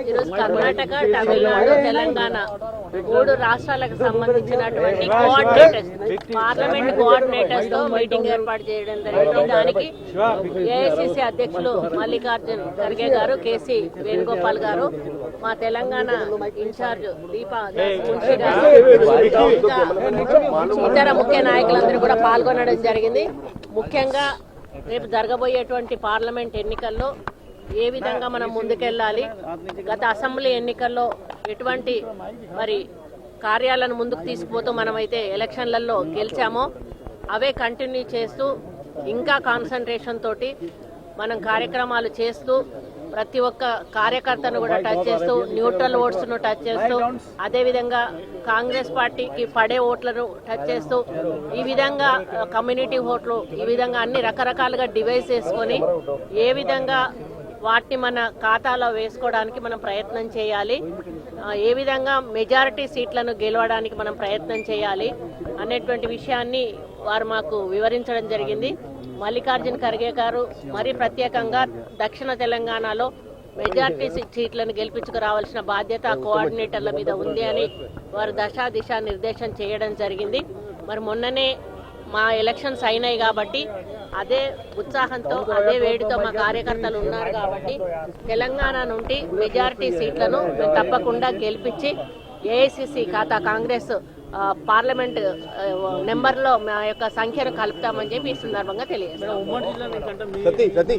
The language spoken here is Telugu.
ఈరోజు కర్ణాటక తమిళనాడు తెలంగాణ మూడు రాష్ట్రాలకు సంబంధించినటువంటి కోఆర్డినేటర్స్ పార్లమెంట్ కోఆర్డినేటర్స్తో మీటింగ్ ఏర్పాటు చేయడం జరిగింది దానికి ఏఐసిసి అధ్యక్షులు మల్లికార్జున్ ఖర్గే గారు కేసీ వేణుగోపాల్ గారు మా తెలంగాణ ఇన్ఛార్జ్ దీపా మున్షి గారు ఇతర ముఖ్య నాయకులందరూ కూడా పాల్గొనడం జరిగింది ముఖ్యంగా రేపు జరగబోయేటువంటి పార్లమెంట్ ఎన్నికల్లో ఏ విధంగా మనం ముందుకెళ్ళాలి? గత అసెంబ్లీ ఎన్నికల్లో ఎటువంటి మరి కార్యాలను ముందుకు తీసుకుపోతూ మనమైతే ఎలక్షన్లలో గెలిచామో అవే కంటిన్యూ చేస్తూ ఇంకా కాన్సన్ట్రేషన్ తోటి మనం కార్యక్రమాలు చేస్తూ ప్రతి ఒక్క కార్యకర్తను కూడా టచ్ చేస్తూ న్యూట్రల్ ఓట్స్ను టచ్ చేస్తూ అదేవిధంగా కాంగ్రెస్ పార్టీకి పడే ఓట్లను టచ్ చేస్తూ ఈ విధంగా కమ్యూనిటీ ఓట్లు ఈ విధంగా అన్ని రకరకాలుగా డివైస్ చేసుకొని ఏ విధంగా వాటిని మన ఖాతాలో వేసుకోవడానికి మనం ప్రయత్నం చేయాలి. ఏ విధంగా మెజారిటీ సీట్లను గెలవడానికి మనం ప్రయత్నం చేయాలి అనేటువంటి విషయాన్ని వారు మాకు వివరించడం జరిగింది. మల్లికార్జున ఖర్గే గారు మరి ప్రత్యేకంగా దక్షిణ తెలంగాణలో మెజార్టీ సీట్లను గెలిపించుకురావాల్సిన బాధ్యత కోఆర్డినేటర్ల మీద ఉంది అని వారు దశా దిశ నిర్దేశం చేయడం జరిగింది. మరి మొన్ననే మా ఎలక్షన్స్ అయినాయి కాబట్టి అదే ఉత్సాహంతో అదే వేడితో మా కార్యకర్తలు ఉన్నారు కాబట్టి తెలంగాణ నుండి మెజారిటీ సీట్లను మేము తప్పకుండా గెలిపించి ఏఐసిసి ఖాతా కాంగ్రెస్ పార్లమెంట్ నెంబర్లో మా యొక్క సంఖ్యను కలుపుతామని చెప్పి ఈ సందర్భంగా తెలియజేస్తాం సతీ సతీ